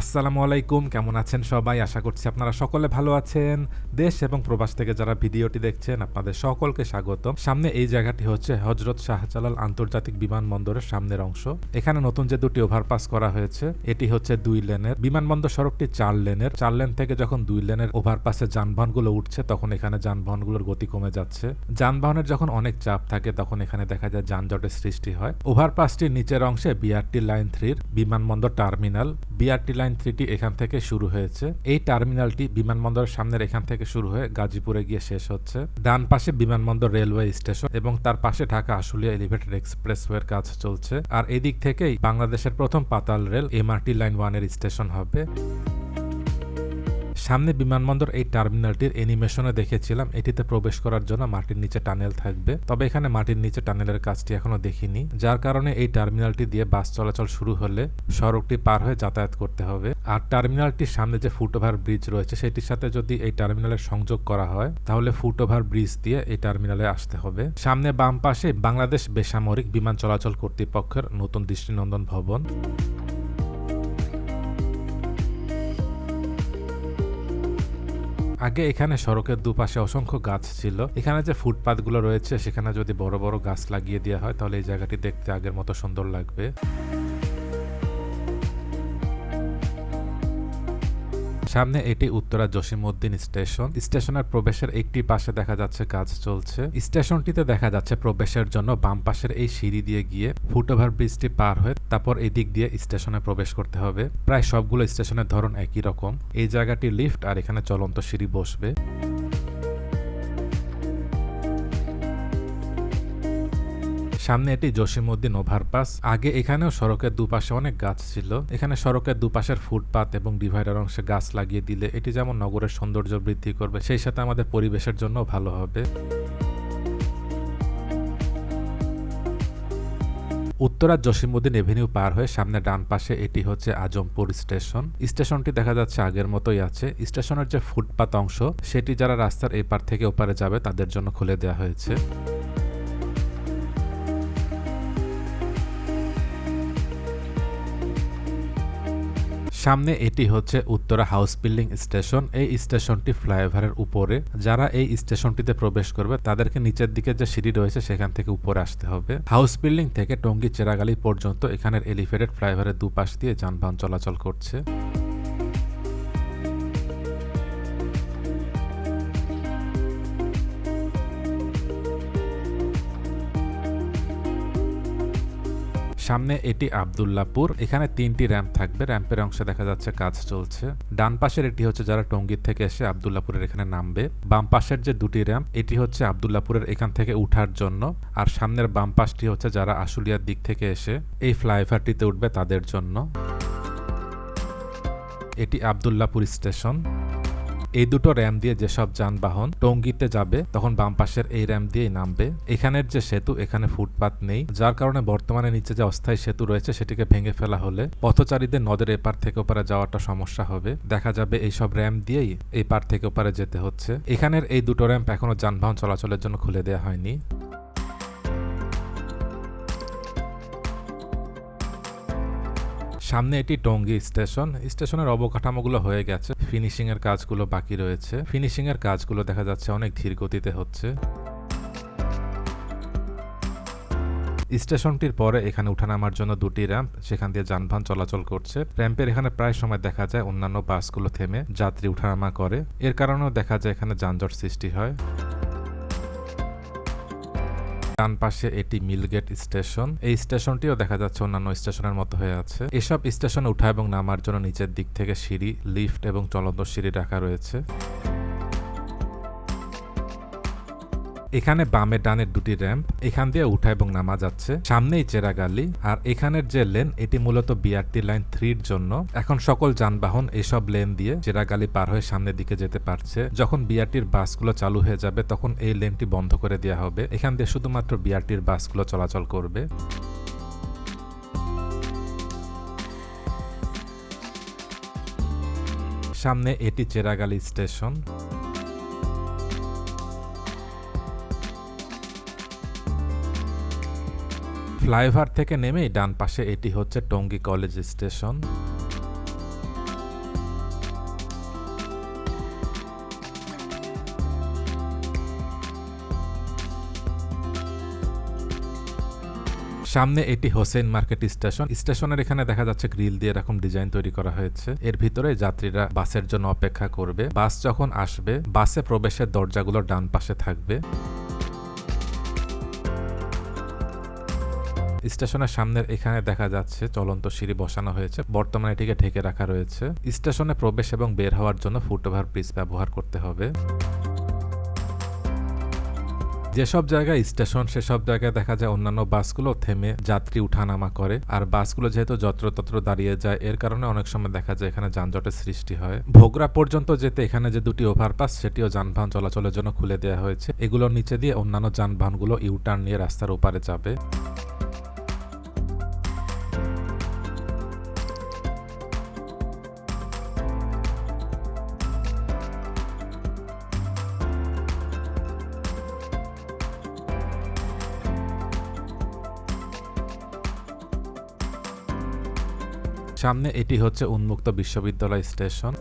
আসসালামু আলাইকুম, কেমন আছেন সবাই? আশা করছি আপনারা সকলে ভালো আছেন। দেশ এবং প্রবাস থেকে যারা ভিডিওটি দেখছেন, আপনাদের সকলকে স্বাগত সামনে এই জায়গাটি হচ্ছে হজরত শাহজালাল আন্তর্জাতিক বিমানবন্দরের সামনের অংশ। এখানে নতুন যে দুটি ওভারপাস করা হয়েছে, এটি হচ্ছে দুই লেনের। বিমানবন্দর সড়কটি চার লেনের। চার লেন থেকে যখন দুই লেনের ওভারপাসে যানবাহনগুলো উঠছে, তখন এখানে যানবাহনগুলোর গতি কমে যাচ্ছে। যানবাহনের যখন অনেক চাপ থাকে, তখন এখানে দেখা যায় যানজটের সৃষ্টি হয়। ওভারপাসটির নিচের অংশে বিআরটি লাইন থ্রির বিমানবন্দর টার্মিনাল। বিআরটি লাইন থ্রিটি এখান থেকে শুরু হয়েছে। এই টার্মিনালটি বিমানবন্দরের সামনের এখান থেকে শুরু হয়ে গাজীপুরে গিয়ে শেষ হচ্ছে। ডান পাশে বিমানবন্দর রেলওয়ে স্টেশন এবং তার পাশে ঢাকা আশুলিয়া এলিভেটেড এক্সপ্রেসওয়ের কাজ চলছে। আর এদিক থেকেই বাংলাদেশের প্রথম পাতাল রেল এমআরটি লাইন ওয়ানের স্টেশন হবে। সামনে বিমানবন্দর এই টার্মিনালটির অ্যানিমেশনে দেখেছিলাম। এটিতে প্রবেশ করার জন্য মাটির নিচে টানেল থাকবে। তবে এখানে মাটির নিচে টানেলের কাজটি এখনও দেখিনি, যার কারণে এই টার্মিনালটি দিয়ে বাস চলাচল শুরু হলে সড়কটি পার হয়ে যাতায়াত করতে হবে। আর টার্মিনালটির সামনে যে ফুটওভার ব্রিজ রয়েছে, সেটির সাথে যদি এই টার্মিনালের সংযোগ করা হয়, তাহলে ফুটওভার ব্রিজ দিয়ে এই টার্মিনালে আসতে হবে। সামনে বাম পাশে বাংলাদেশ বেসামরিক বিমান চলাচল কর্তৃপক্ষের নতুন দৃষ্টিনন্দন ভবন। আগে এখানে সড়কের দুপাশে অসংখ্য গাছ ছিল। এখানে যে ফুটপাতগুলো রয়েছে, সেখানে যদি বড় বড় গাছ লাগিয়ে দেওয়া হয়, তাহলে এই জায়গাটি দেখতে আগের মতো সুন্দর লাগবে। সামনে এটি উত্তরা জসিমউদ্দিন স্টেশন। স্টেশনের প্রবেশের একটি পাশে দেখা যাচ্ছে কাজ চলছে। স্টেশনটিতে দেখা যাচ্ছে প্রবেশের জন্য বাম পাশের এই সিঁড়ি দিয়ে গিয়ে ফুটওভার ব্রিজটি পার হয়ে তারপর এদিক দিক দিয়ে স্টেশনে প্রবেশ করতে হবে। প্রায় সবগুলো স্টেশনের ধরন একই রকম। এই জায়গাটি লিফট আর এখানে চলন্ত সিঁড়ি বসবে। সামনে এটি জসিমউদ্দিন ওভারপাস। আগে এখানেও সড়কের দুপাশে অনেক গাছ ছিল। এখানে সড়কের দুপাশের ফুটপাত এবং ডিভাইডার অংশে গাছ লাগিয়ে দিলে এটি যেমন নগরের সৌন্দর্য বৃদ্ধি করবে, সেই সাথে আমাদের পরিবেশের জন্য ভালো হবে। উত্তরা জসিমুদ্দিন এভিনিউ পার হয়ে সামনে ডান পাশে এটি হচ্ছে আজমপুর স্টেশন। স্টেশনটি দেখা যাচ্ছে আগের মতোই আছে। স্টেশনের যে ফুটপাত অংশ, সেটি যারা রাস্তার এপার থেকে ওপারে যাবে তাদের জন্য খুলে দেওয়া হয়েছে। সামনে এটি হচ্ছে উত্তরা হাউস বিল্ডিং স্টেশন। এই স্টেশনটি ফ্লাইওভারের উপরে। যারা এই স্টেশনটিতে প্রবেশ করবে, তাদেরকে নিচের দিকে যে সিঁড়ি রয়েছে, সেখান থেকে উপরে আসতে হবে। হাউস বিল্ডিং থেকে টঙ্গি চেরাগালি পর্যন্ত এখানের এলিভেটেড ফ্লাইওভারের দুপাশ দিয়ে যানবাহন চলাচল করছে। সামনে এটি আবদুল্লাপুর। এখানে তিনটি র্যাম্প থাকবে। র্যাম্পের অংশে দেখা যাচ্ছে কাজ চলছে। ডান পাশের এটি হচ্ছে যারা টঙ্গীর থেকে এসে আবদুল্লাপুরের এখানে নামবে। বাম পাশের যে দুটি র্যাম্প, এটি হচ্ছে আবদুল্লাপুরের এখান থেকে উঠার জন্য। আর সামনের বাম পাশটি হচ্ছে যারা আশুলিয়ার দিক থেকে এসে এই ফ্লাইওভারটিতে উঠবে তাদের জন্য। এটি আবদুল্লাপুর স্টেশন। এই দুটো র্যাম দিয়ে যেসব যানবাহন টঙ্গিতে যাবে, তখন বাম পাশের এই র্যাম দিয়েই নামবে। এখানের যে সেতু, এখানে ফুটপাত নেই। যার কারণে বর্তমানে নিচে যে অস্থায়ী সেতু রয়েছে, সেটিকে ভেঙে ফেলা হলে পথচারীদের নদের এপার থেকে ওপারে যাওয়াটা সমস্যা হবে। দেখা যাবে এইসব র্যাম দিয়েই এই পার থেকে ওপারে যেতে হচ্ছে। এখানের এই দুটো র্যাম্প এখনও যানবাহন চলাচলের জন্য খুলে দেওয়া হয়নি। সামনে এটি টঙ্গী স্টেশন। স্টেশনের অবকাঠামোগুলো হয়ে গেছে। ফিনিশিং এর কাজগুলো বাকি রয়েছে। ফিনিশিং এর কাজগুলো দেখা যাচ্ছে অনেক ধীর গতিতে হচ্ছে। স্টেশনটির পরে এখানে উঠানামার জন্য দুটি র্যাম্প সেখান দিয়ে যানবাহন চলাচল করছে। র্যাম্পের এখানে প্রায় সময় দেখা যায় অন্যান্য বাসগুলো থেমে যাত্রী উঠানামা করে। এর কারণেও দেখা যায় এখানে যানজট সৃষ্টি হয়। ডান পাশে এটি মিলগেট স্টেশন। এই স্টেশনটিও দেখা যাচ্ছে অন্যান্য স্টেশনের মতো হয়ে আছে। এসব স্টেশনে উঠা এবং নামার জন্য নিচের দিক থেকে সিঁড়ি, লিফট এবং চলন্ত সিঁড়ি রাখা রয়েছে। এখানে বামে ডানের দুটি র্যাম্প, এখান দিয়ে উঠা এবং নামা যাচ্ছে, সামনেই চেরাগালি আর এখানের যে লেন, এটি মূলত বিআরটি লাইন থ্রির জন্য। এখন সকল যানবাহন এসব লেন দিয়ে চেরাগালি পার হয়ে সামনের দিকে যেতে পারছে। যখন বিআরটির বাসগুলো চালু হয়ে যাবে, তখন এই লেনটি বন্ধ করে দেওয়া হবে। এখান দিয়ে শুধুমাত্র বিআরটির বাসগুলো চলাচল করবে। সামনে এটি চেরাগালি স্টেশন। ফ্লাইওভার থেকে নেমেই ডান পাশে এটি হচ্ছে টঙ্গী কলেজ স্টেশন। সামনে এটি হোসেন মার্কেট স্টেশন। স্টেশনের এখানে দেখা যাচ্ছে গ্রিল দিয়ে এরকম ডিজাইন তৈরি করা হয়েছে। এর ভিতরে যাত্রীরা বাসের জন্য অপেক্ষা করবে। বাস যখন আসবে, বাসে প্রবেশের দরজাগুলো ডান পাশে থাকবে। স্টেশনের সামনের এখানে দেখা যাচ্ছে চলন্ত সিঁড়ি বসানো হয়েছে। বর্তমানে এটিকে ঢেকে রাখা রয়েছে। স্টেশনে প্রবেশ এবং বের হওয়ার জন্য ফুটওভার ব্রিজ ব্যবহার করতে হবে। যেসব জায়গায় স্টেশন, সেসব জায়গায় দেখা যায় অন্যান্য বাসগুলো থেমে যাত্রী উঠানামা করে। আর বাসগুলো যেহেতু যত্রতত্র দাঁড়িয়ে যায়, এর কারণে অনেক সময় দেখা যায় এখানে যানজটের সৃষ্টি হয়। ভোগরা পর্যন্ত যেতে এখানে যে দুটি ওভারপাস সেটিও যানবাহন চলাচলের জন্য খুলে দেওয়া হয়েছে। এগুলোর নিচে দিয়ে অন্যান্য যানবাহনগুলো ইউটার্ন নিয়ে রাস্তার ওপারে যাবে। সামনে এটি হচ্ছে উন্মুক্ত বিশ্ববিদ্যালয় স্টেশন।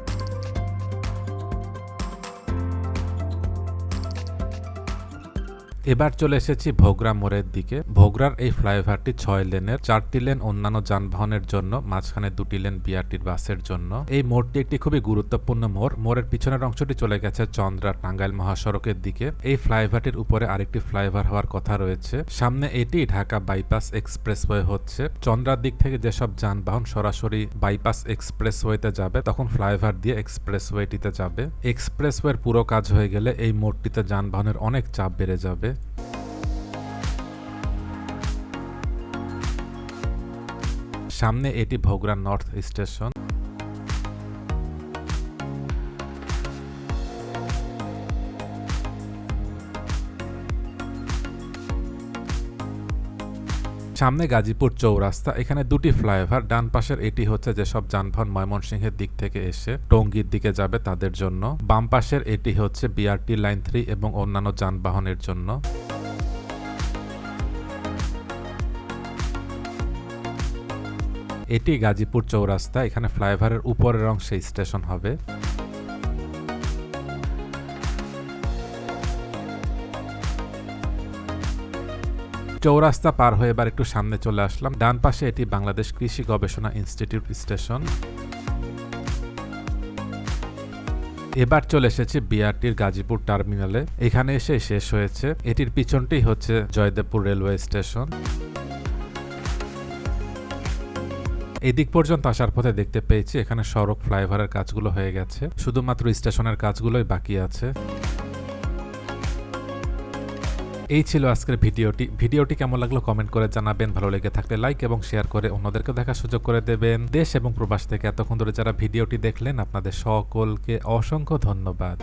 এবার চলে এসেছি ভোগরা মোড়ের দিকে। ভোগরার এই ফ্লাইওভারটি ছয় লেনের, চারটি লেন অন্যান্য যানবাহনের জন্য, মাঝখানে দুটি লেন বিআরটির বাসের জন্য। এই মোড়টি একটি খুবই গুরুত্বপূর্ণ মোড়। মোড়ের পিছনের অংশটি চলে গেছে চন্দ্রা টাঙ্গাইল মহাসড়কের দিকে। এই ফ্লাইওভারটির উপরে আরেকটি ফ্লাইওভার হওয়ার কথা রয়েছে। সামনে এটি ঢাকা বাইপাস এক্সপ্রেসওয়ে হচ্ছে। চন্দ্রার দিক থেকে যেসব যানবাহন সরাসরি বাইপাস এক্সপ্রেস এক্সপ্রেসওয়েতে যাবে, তখন ফ্লাইওভার দিয়ে এক্সপ্রেসওয়েটিতে যাবে। এক্সপ্রেসওয়ের পুরো কাজ হয়ে গেলে এই মোড়টিতে যানবাহনের অনেক চাপ বেড়ে যাবে। সামনে এটি ভোগরা নর্থ স্টেশন। সামনে গাজীপুর চৌরাস্তা, এখানে দুটি ফ্লাইওভার, ডান পাশের এটি হচ্ছে যেসব যানবাহন ময়মনসিংহের দিক থেকে এসে টঙ্গীর দিকে যাবে তাদের জন্য। বাম পাশের এটি হচ্ছে বিআরটি লাইন থ্রি এবং অন্যান্য যানবাহনের জন্য। এটি গাজীপুর চৌরাস্তা, এখানে ফ্লাইওভারের উপরের অংশে স্টেশন হবে। চৌরাস্তা পার হয়ে এবার একটু সামনে চলে আসলাম। ডান পাশে এটি বাংলাদেশ কৃষি গবেষণা ইনস্টিটিউট স্টেশন। এবার চলে এসেছে বিআরটির গাজীপুর টার্মিনালে। এখানে এসে শেষ হয়েছে। এটির পিছনটি হচ্ছে জয়দেবপুর রেলওয়ে স্টেশন। এদিক পর্যন্ত আসার পথে দেখতে পেয়েছি এখানে সড়ক ফ্লাইওভারের কাজগুলো হয়ে গেছে। শুধুমাত্র স্টেশনের কাজগুলোই বাকি আছে। এই ছিল আজকের ভিডিওটি। ভিডিওটি কেমন লাগল কমেন্ট করে জানাবেন। ভালো লেগে থাকলে লাইক এবং শেয়ার করে অন্যদেরকে দেখার সুযোগ করে দেবেন। দেশ এবং প্রবাস থেকে এতক্ষণ ধরে যারা ভিডিওটি দেখলেন, আপনাদের সকলকে অসংখ্য ধন্যবাদ।